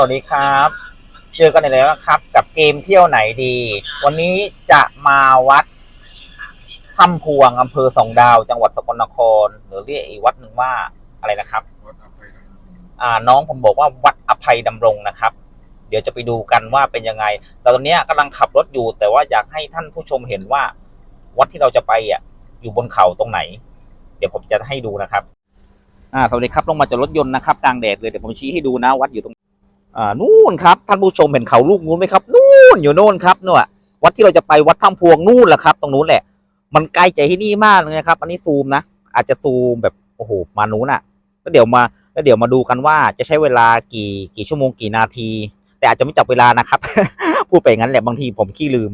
สวัสดีครับ เจอกันอีกแล้วนะครับ กับเกมเที่ยวไหนดี วันนี้จะมาวัดถ้ำพวงอำเภอสองดาว จังหวัดสกลนคร หรือเรียกอีกวัดหนึ่งว่าอะไรนะครับวัดอภัยดำรงอ่าน้องผมบอกว่าวัดอภัยดำรงนะครับ เดี๋ยวจะไปดูกันว่าเป็นยังไง แต่ตอนเนี้ยกำลังขับรถอยู่ แต่ว่าอยากให้ท่านผู้ชมเห็นว่า วัดที่เราจะไปอะอยู่บนเขาตรงไหน เดี๋ยวผมจะให้ดูนะครับอ่าสวัสดีครับลงมาจากรถยนต์นะครับกลางแดดเลยเดี๋ยวผมชี้ให้ดูนะวัดอยู่ตรง อ่านู่นครับท่านผู้ชมเห็นเขาลูกนู้นไหมครับ นู่นอยู่โน่นครับนู่นวัดที่เราจะไปวัดถ้ำพวงนู่นแหละครับ ตรงนู้นแหละ มันไกลใจที่นี่มากเลยนะครับ อันนี้ซูมนะ อาจจะซูมแบบโอ้โหมานู้นอะแล้วเดี๋ยวมาแล้วเดี๋ยวมาดูกันว่าจะใช้เวลากี่กี่ชั่วโมงกี่นาที แต่อาจจะไม่จับเวลานะครับ พูดไปงั้นแหละบางทีผมขี้ลืม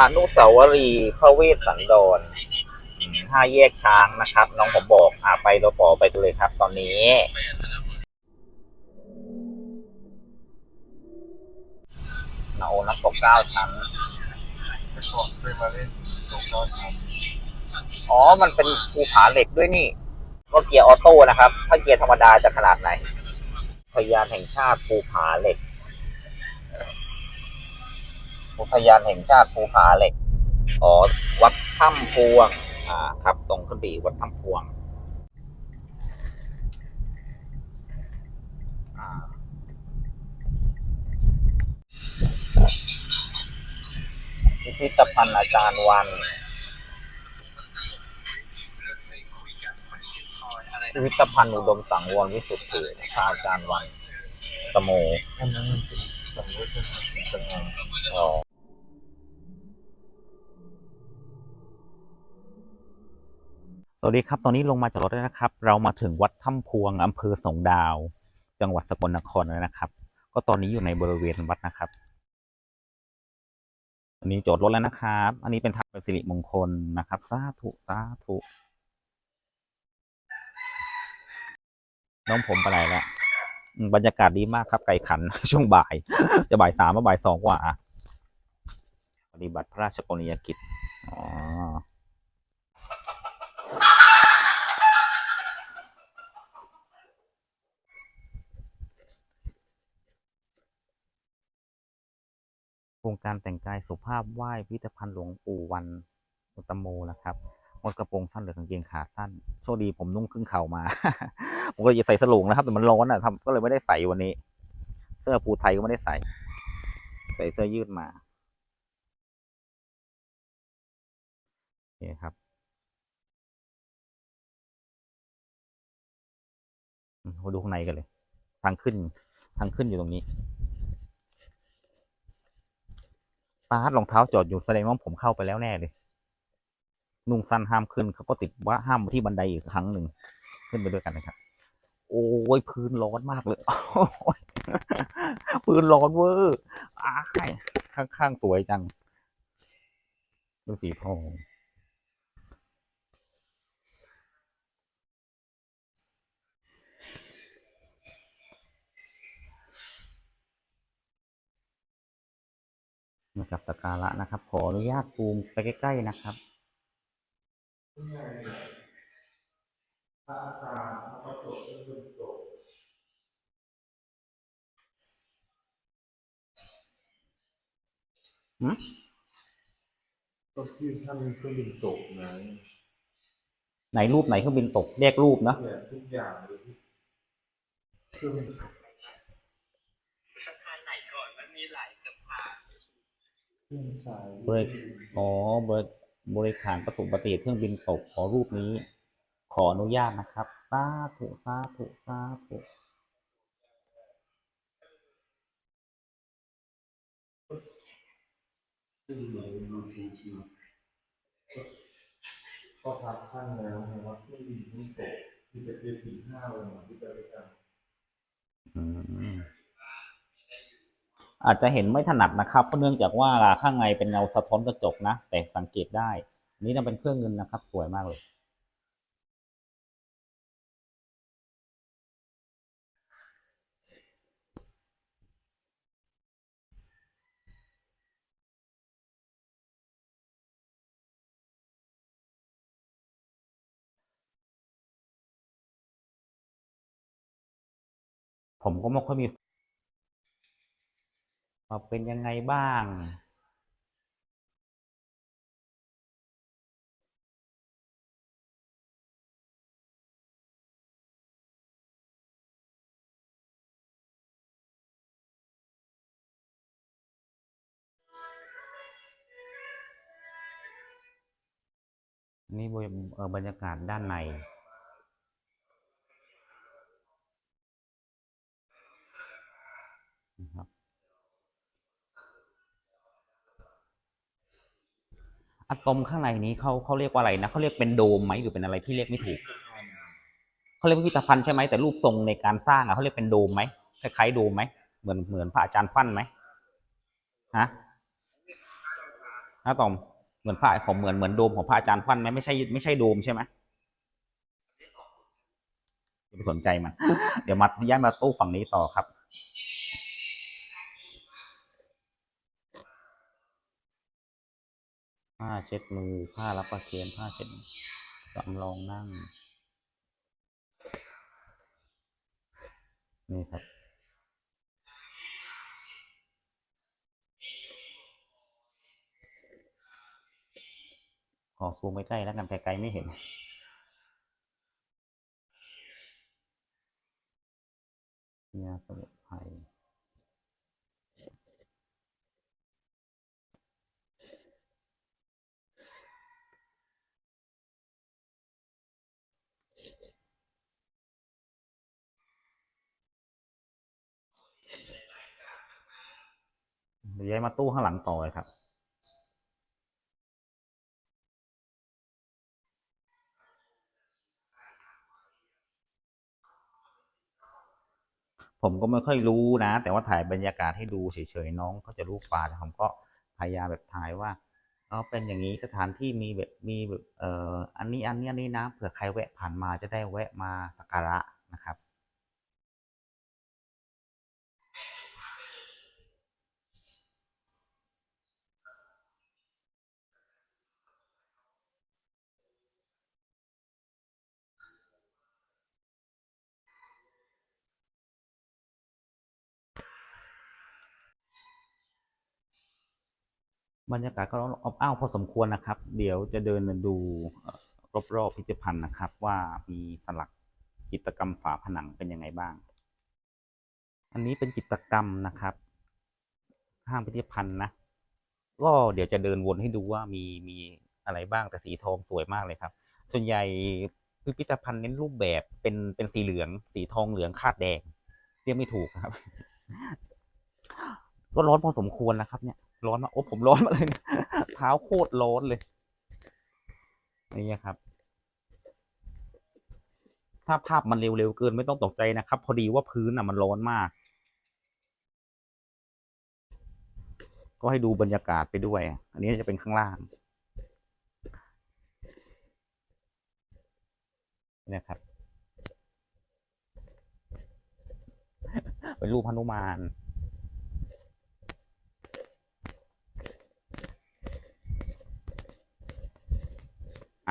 อนุสาวรีย์พระเวสสันดรห้าแยกช้างนะครับ น้องผมบอกอ่าไปราปอไปเลยครับ ตอนนี้นาโอนักตกเก้าชั้นแต่ก่อนเคยมาเล่นตกรอบครับอ๋อ มันเป็นภูผาเหล็กด้วยนี่รถเกียร์ออโต้นะครับ ถ้าเกียร์ธรรมดาจะขนาดไหนพยานแห่งชาติภูผาเหล็ก อุทยานแห่งชาติภูผาเหล็ก อ๋อ วัดถ้ำพวง อ่า ครับ ตรงขึ้นไปอีกวัดถ้ำพวง อ่า พิพิธภัณฑ์อาจารย์วันพิพิธภัณฑ์อุดมสังวรวิสุทธิ์พระอาจารย์วันตะโมอันนั้นมันเป็นสำรุปเป็นเป็นงานอ๋ สวัสดีครับ ตอนนี้ลงมาจากรถแล้วนะครับ เรามาถึงวัดถ้ำพวงอำเภอสงดาว จังหวัดสกลนครแล้วนะครับ ก็ตอนนี้อยู่ในบริเวณวัดนะครับอันนี้จอดรถแล้วนะครับ อันนี้เป็นทางเป็นสิริมงคลนะครับ สาธุ สาธุ น้องผมไปไหนแล้วบรรยากาศดีมากครับ ไก่ขัน ช่วงบ่าย จะบ่ายสามมาบ่ายสองกว่า ปฏิบัติพระราชกรณียกิจ อ๋อ งการแต่งกายสุภาพไหว้พิพิธภัณฑ์หลวงปู่วันอุตโมนะครับหมดกระโปรงสั้นหรือกางเกงขาสั้น โชคดีผมนุ่งครึ่งเข่ามา ผมก็จะใส่สลุงนะครับ แต่มันร้อนอะทำก็เลยไม่ได้ใส่วันนี้ เสื้อปูไทยก็ไม่ได้ใส่ ใส่เสื้อยืดมานี่ครับมาดูข้างในกันเลย ทางขึ้น ทางขึ้นอยู่ตรงนี้ ปาดรองเท้าจอดอยู่แสดงว่าผมเข้าไปแล้วแน่เลย นุ่งสั้นห้ามขึ้นเขาก็ติดว่าห้ามที่บันไดอีกครั้งหนึ่งขึ้นไปด้วยกันนะครับ โอ้ยพื้นร้อนมากเลยโอ้ยพื้นร้อนเวอร์อ้ายข้างๆสวยจังดูสีทอง มากับสกการะนะครับ ขออนุญาตซูมไปใกล้ ๆ นะครับพระอาจารย์พระโสดเป็นบุญโตหืมก็ที่ท่านเครื่องบินตกนะไหนรูปไหนเครื่องบินตกแยกรูปนะเนี่ยทุกอย่างเลยที่เครื่องบินสะพานไหนก่อนมันมีหลายสะพาน บรกอ๋อบริบริขารประสบอุบัติเหตุเครื่องบินตกขอรูปนี้ ขออนุญาตนะครับสาธุสาธุสาธุซึ่งอยู่ในยูทูบอยู่ก็ทักท่านแล้วนะว่าเครื่องบินเพิ่งตกที่ประเทศสี่ห้าวันที่ไปด้วยกันอืม อาจจะเห็นไม่ถนัดนะครับเพราะเนื่องจากว่าข้างในเป็นเงาสะท้อนกระจกนะ แต่สังเกตได้ นี่จะเป็นเครื่องเงินนะครับ สวยมากเลย ผมก็ไม่ค่อยมี ว่าเป็นยังไงบ้างนี่บรรเอ่อบรรยากาศด้านใน นะครับ อะตอมข้างในนี้เขาเขาเรียกว่าอะไรนะเขาเรียกเป็นโดมไหมหรือเป็นอะไรที่เรียกไม่ถูกเขาเรียกว่าพิพิธภัณฑ์ใช่ไหมแต่รูปทรงในการสร้างอะเขาเรียกเป็นโดมไหมคล้ายๆโดมไหมเหมือนเหมือนพระอาจารย์ฟั่นไหมฮะนะตอมเหมือนพระของเหมือนเหมือนโดมของพระอาจารย์ฟั่นไหมไม่ใช่ไม่ใช่โดมใช่ไหมอย่าไปสนใจมัน เดี๋ยวมาย้ายมาตู้ฝั่งนี้ต่อครับ ผ้าเช็ดมือ ผ้ารับประเคนผ้าเช็ดสำรองนั่ง นี่ครับ ขอซูมใกล้ๆแล้วกันไกลๆไม่เห็นยาสมุนไพร ย้ายมาตู้ข้างหลังต่อเลยครับ ผมก็ไม่ค่อยรู้นะ แต่ว่าถ่ายบรรยากาศให้ดูเฉยๆน้องเขาจะรู้ฟ้าแต่ผมก็พยายามแบบถ่ายว่าเอาเป็นอย่างนี้สถานที่มีแบบมีแบบเอ่ออันนี้อันนี้อันนี้นะเผื่อใครแวะผ่านมาจะได้แวะมาสักการะนะครับ บรรยากาศก็อบอ้าวพอสมควรนะครับ เดี๋ยวจะเดินดูรอบๆพิพิธภัณฑ์นะครับ ว่ามีสลักจิตรกรรมฝาผนังเป็นยังไงบ้าง อันนี้เป็นจิตรกรรมนะครับข้างพิพิธภัณฑ์นะก็เดี๋ยวจะเดินวนให้ดูว่ามีมีอะไรบ้างแต่สีทองสวยมากเลยครับ ส่วนใหญ่พิพิธภัณฑ์เน้นรูปแบบเป็นเป็นสีเหลือง สีทองเหลืองคาดแดงเรียกไม่ถูกครับ ก็ร้อนพอสมควรนะครับ เนี่ย ร้อนมากโอ้ผมร้อนมาเลยเท้าโคตรร้อนเลย นี่ครับ ถ้าภาพมันเร็วๆเกินไม่ต้องตกใจนะครับ พอดีว่าพื้นอะมันร้อนมาก ก็ให้ดูบรรยากาศไปด้วย อันนี้จะเป็นข้างล่างนี่นะครับ เป็นรูปพนุมาน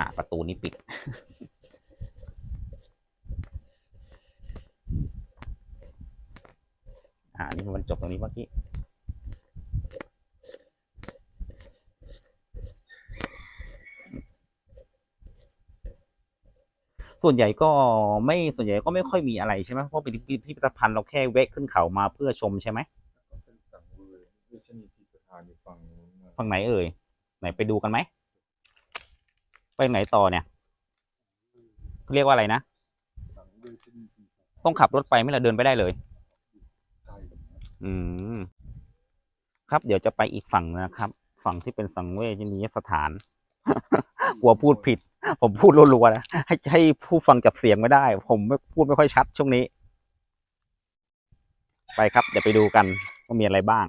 อะประตูนี้ปิด อ่า นี่มันจบตรงนี้เมื่อกี้ส่วนใหญ่ก็ไม่ส่วนใหญ่ก็ไม่ค่อยมีอะไรใช่ไหมเพราะเป็นพิพิธภัณฑ์เราแค่แวะขึ้นเขามาเพื่อชมใช่ไหมก็เป็นสังเวยวิชนีสีประธานอยู่ฝั่งนู้นนะฝั่งไหนเอ่ย ไหนไปดูกันไหม ไปไหนต่อเนี่ยเรียกว่าอะไรนะ ต้องขับรถไปไม่ละเดินไปได้เลย อืม ครับเดี๋ยวจะไปอีกฝั่งนะครับ ฝั่งที่เป็นสังเวชนียสถาน กลัวพูดผิด ผมพูดรัวๆนะให้ให้ผู้ฟังจับเสียงไม่ได้ ผมไม่พูดไม่ค่อยชัดช่วงนี้ ไปครับ เดี๋ยวไปดูกันว่ามีอะไรบ้าง